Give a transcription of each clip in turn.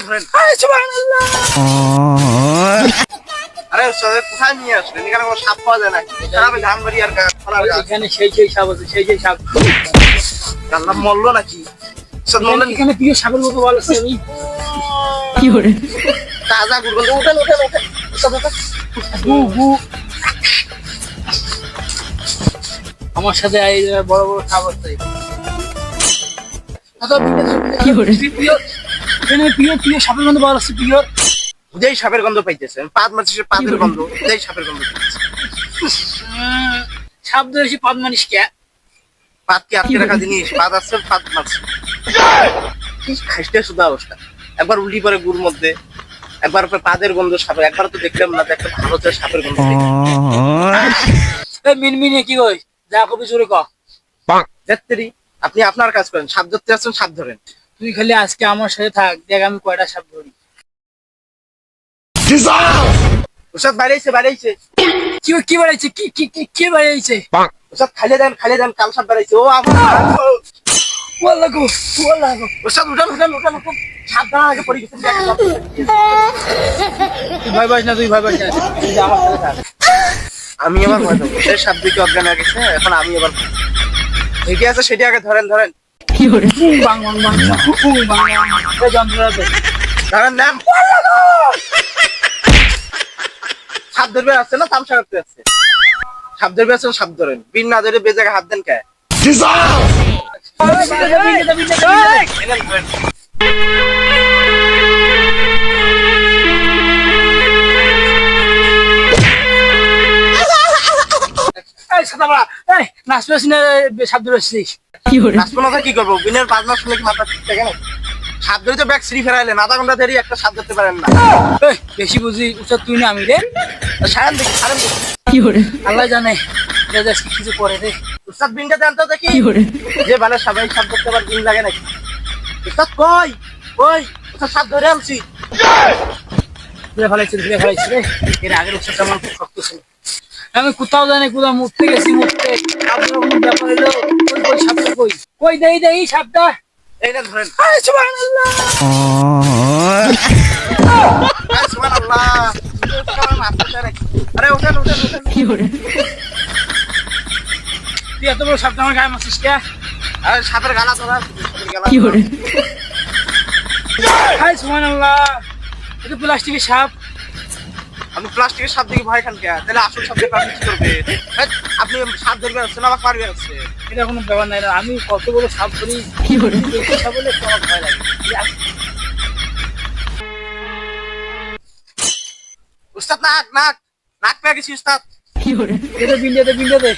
নেন ধরেন আরে ওস্তাদ কোথায় নিয়ে আসলেন এখানে কোনো সাপ পাওয়া যায় না খারাপ ধানবাড়ি আর গা- সোনার গাছ। এখানে সেই সেই সাপ আছে সেই সেই সাপ। আল্লাহ মরলো নাকি? মরলেন এখানে প্রিয় সাপের মতো বল আছে আমি তাজা গুরগন্ধ উঠেন উঠেন উঠেন। আমার সাথে বড় বড় সাপ আছে। কি করে? প্রিয় এখানে সাপের আছে প্রিয়। যেই সাপের গন্ধ পাইতেছেন পাত মারছে পাতের গন্ধ যেই সাপের গন্ধ পাইতেছে। সাপ ধরেছি কে? পাত কি আটকে রাখা জিনিস? পাত আসছে পাত মারছে। খাইতে শুধু অবস্থা। একবার উল্টি পরে গুড় মধ্যে একবার পাদের গন্ধ সাপের একবার তো দেখলাম না একটা ভালো সাপের গন্ধ মিনমিনে কি কই যা কবি জোরে ক। আপনি আপনার কাজ করেন সাপ ধরতে আসছেন সাপ ধরেন। তুই খালি আজকে আমার সাথে থাক দেখ আমি কয়টা সাপ ধরি। ওসব বাড়াইছে বাড়াইছে। কি কি বাড়াইছে? কি কি কি কি বাড়াইছে? ওসব খালি দেন খালি দেন কাল সাপ বাড়াইছে। ও আমার গো গো। ওসব উঠান উঠান উঠান উঠান। সাবধান আগে পড়ে গেছে। তুই ভয় পাস না তুই ভয় পাস না। তুই আমার সাথে থাক। আমি আবার ভয় পাবো। সে সাপ দিকে অজ্ঞান হয়ে গেছে এখন আমি আবার ঠিকই আছে সেটি আগে ধরেন ধরেন। ধরেন নাম সাপ ধরবে আসছে না? তামসা করতে আসছে সাপ ধরবে আসছে সাপ ধরেন। বিন না ধরে বেজাকে হাত দেন কে? নাচবে না সাপ কি করব? বিনের পাঁচ মাস শুনে কি মাথা ঠিক থাকে না? সাপ ধরে তো ব্যাগ সিঁড়ি ফেরাইলেন আধা ঘণ্টা ধরে একটা সাপ ধরতে পারেন না। বেশি বুঝি উচ্চ তুই না আমি রে। সারেন দেখি সারেন দেখি। আল্লাহ জানে কিছু করে রে। উস্তাদ বিনটা দেন তো দেখি যে সবাই সাপ ধরতে পারে দিন লাগে নাকি? উস্তাদ কই? কই? উস্তাদ সাপ ধরে আনছি। ধরে ফেলাইছে ধরে ফেলাইছে রে এর আগের উচ্চটা আমার খুব শক্ত ছিল। আমি কোথাও জানি কোথাও মুততে গেছি মুততে আপনার ব্যাপার হলো কই কই সাপটা কই? কই দেই দেই সাপটা। এই না ধরেন। আরে সুবহানাল্লাহ। আরে সুবহানাল্লাহ। আমার মাথা ধরে নাকি? আরে ওঠেন ওঠেন ওঠেন। তুই এত বড় সাপটা আমার গায়ে মারছিস কে? আরে সাপের গালা ধরা। সাপের গালা হাই সুবহানাল্লাহ। এটা প্লাস্টিকের সাপ। আমি প্লাস্টিকের সাপ দেখে ভয় খান কে? তাহলে আসল সাপ দেখে আপনি কি করবে? হেৎ, আপনি সাপ ধরবে আসছেন আমাকে মারবে আসছে এটা কোনো ব্যাপার নাই আমি কত বড় সাপ ধরি দেখি সাপ বলে তো আমার ভয় লাগে। উস্তাদ নাক নাক। নাক পেয়ে গেছি উস্তাদ। এটা বিন্দে দে বিন্দে দে।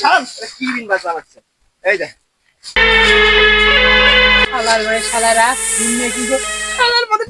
সারান কি বিন বাজা লাগছে? এই দেখ। শালার ভাই শালারা ঘুমিয়ে কিন্তু শালার মধ্যে